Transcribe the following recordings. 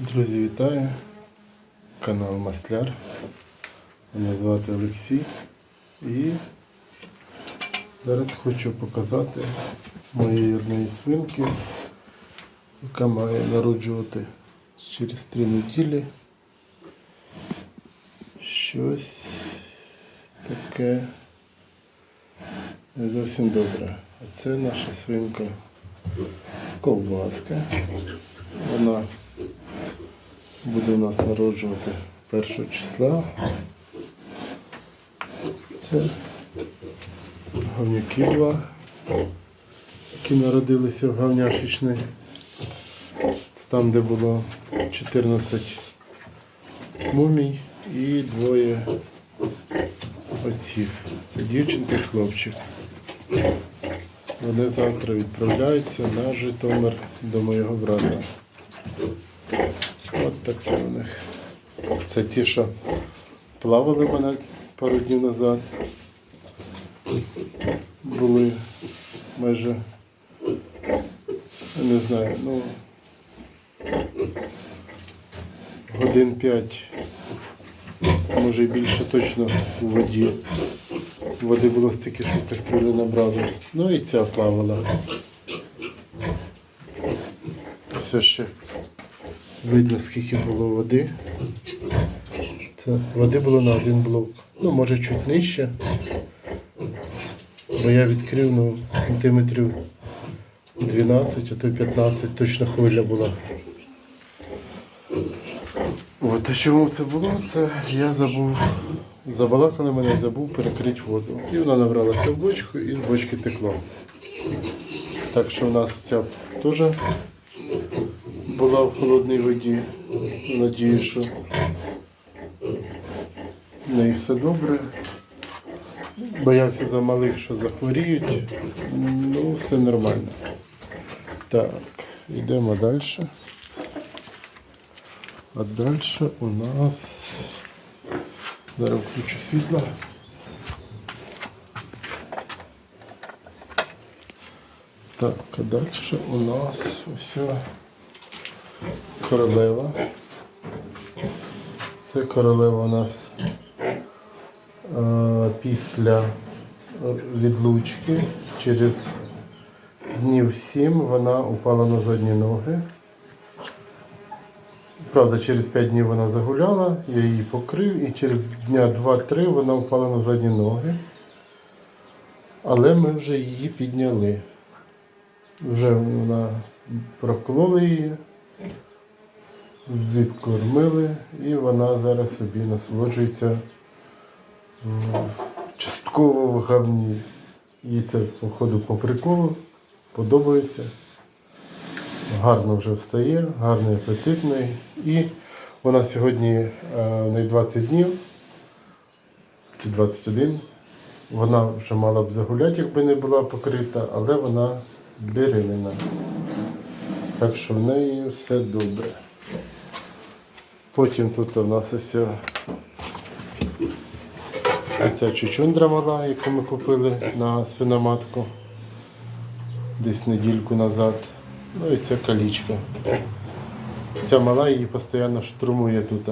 Друзі, вітаю! Канал Масляр. Мене звати Олексій. І зараз хочу показати моєї одної свинки, яка має народжувати через три неділі. Щось таке не зовсім добре. А це наша свинка ковбаска. Вона буде у нас народжувати першого числа. Це говнюки два, які народилися в говняшечний. Це там, де було 14 мумій і двоє оцих. Це дівчинка і хлопчик. Вони завтра відправляються на Житомир до моєго брата. От таке у них. Це ті, що плавали мене пару днів назад. Були майже, я не знаю, ну годин п'ять, може і більше точно у воді. Води було стільки, що кастрюлю набралось. Ну і ця плавала. Все ще видно, скільки було води. Це води було на один блок. Ну, може чуть нижче. Бо я відкрив ну, сантиметрів 12, а то 15, точно хвиля була. От, а чому це було? Це я забув, забалакали мене забув перекрити воду. І вона набралася в бочку і з бочки текло. Так що у нас ця теж була в холодній воді. Надію, що в неї все добре. Боявся за малих, що захворіють. Ну, все нормально. Так, йдемо далі. А далі у нас. Зараз включу світло. Так, а далі у нас ось королева. Це королева у нас е, після відлучки через днів сім вона упала на задні ноги. Правда, через 5 днів вона загуляла, я її покрив і через дня 2-3 вона впала на задні ноги. Але ми вже її підняли. Вже вона прокололи її, відкормили, і вона зараз собі насолоджується в, частково в говні. Їй це, походу, по приколу, подобається. Гарно вже встає, гарний апетитний. І вона сьогодні е, в неї 20 днів чи 21. Вона вже мала б загуляти, якби не була покрита, але вона беременна. Так що в неї все добре. Потім тут у нас ось ця- чучундра мала, яку ми купили на свиноматку десь недільку назад. Ну і ця калічка. Ця мала її постійно штурмує тут,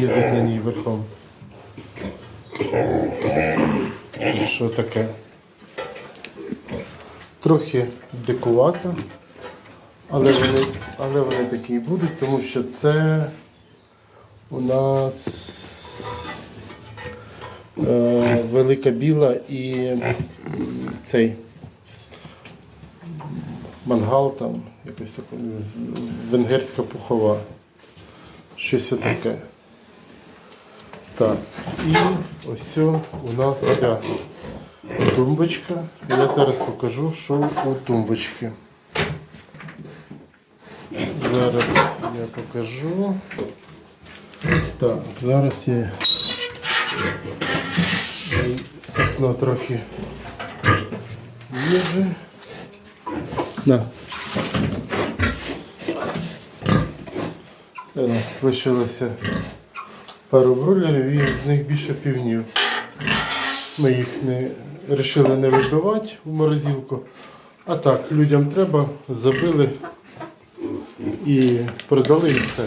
їздить на ній верхом. Що таке? Трохи дикувато, але вони, але вони такі будуть, тому що це у нас е, велика біла і цей мангал там, якось таке, венгерська пухова. Щось таке. Так, і ось у нас ця тумбочка. Я зараз покажу, що у тумбочці. Зараз я покажу. Так, зараз я сипну трохи їжі. На. У нас лишилося пару бройлерів і з них більше півнів. Ми їх не вирішили не вибивати в морозилку. А так, людям треба, забили і продали і все.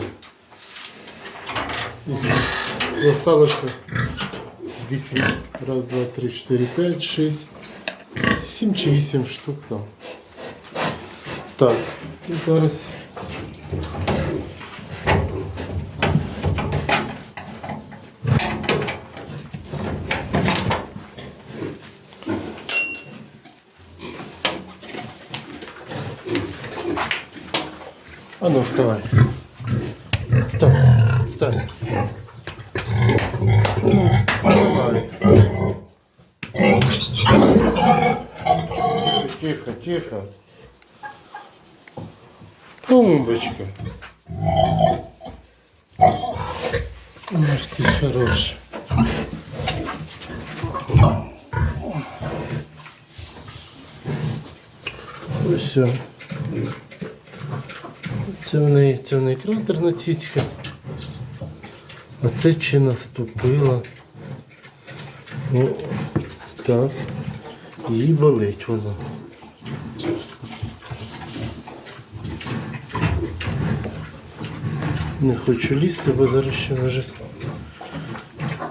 І осталося 8, раз, два, три, чотири, п'ять, шість, сім чи вісім штук там. Так, і зараз. А ну, вставай. Стоп, стоп. Ну, вставай. Тихо, тихо. Тумбочка. Может, ты хороший. Все. Це в неї, це в неї кратерна цицька. А це чи наступила. Ну, так. Їй болить воно. Не хочу лізти, бо зараз ще може.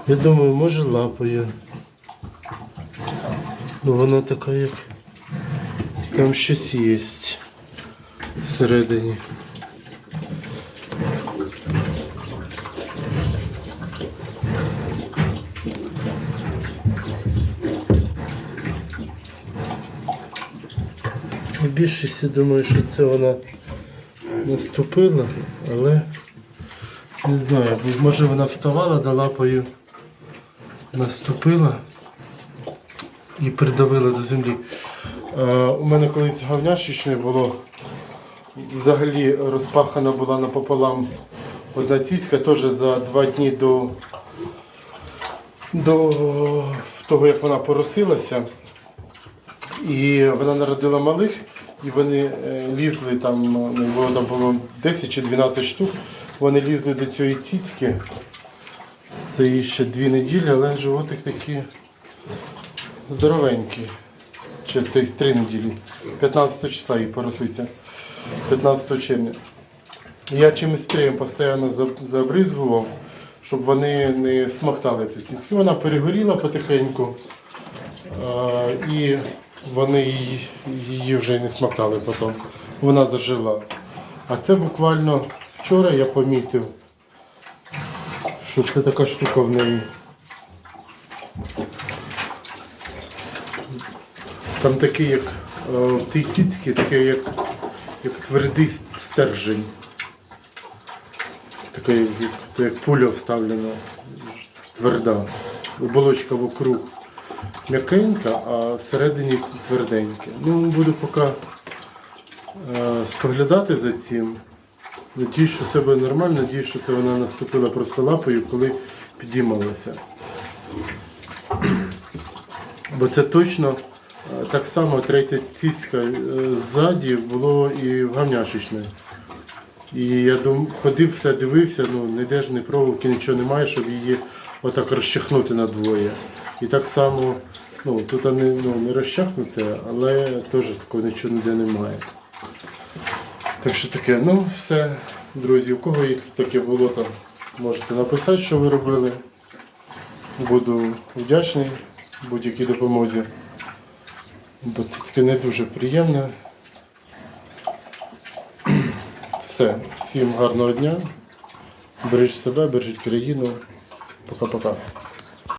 Я думаю, може лапою. Ну вона така як. Там щось є всередині. Більшості думаю, що це вона наступила, але не знаю, може вона вставала, да лапою наступила і придавила до землі. Е, у мене колись говняшечне було. Взагалі розпахана була напополам одна цицька теж за два дні до, до того, як вона поросилася. І вона народила малих, і вони е, лізли там, ну, було там, по-моєму, 10 чи 12 штук. Вони лізли до цієї цицьки. Це їй ще дві неділі, але животик такий здоровенький. Чи тобто три неділі. 15 числа їй пороситься. 15 червня. Я чимось спреєм постійно за- забризгував, щоб вони не смоктали цю цицьку. Вона перегоріла потихеньку. А, і вони її, вже не смоктали потім. Вона зажила. А це буквально вчора я помітив, що це така штука в неї. Там такий, як е, тій цицьці, таке як, як твердий стержень. Таке, як, як пуля вставлена, тверда. Оболочка вокруг м'якенька, а всередині тверденьке. Ну, буду поки е, споглядати за цим. Надіюсь, що все буде нормально, надіюсь, що це вона наступила просто лапою, коли підіймалася. Бо це точно е, так само третя цицька е, ззаді було і в гавняшечної. І я дум, ходив, все дивився, ну ніде ж ні проволоки, нічого немає, щоб її отак розчахнути на двоє. І так само, ну тут не, ну, не розчахнуте, але теж такого нічого ніде немає. Так що таке, ну все, друзі, у кого є таке було, там можете написати, що ви робили. Буду вдячний будь-якій допомозі. Бо це таке не дуже приємне. Все, всім гарного дня. Бережіть себе, бережіть країну. Пока-пока.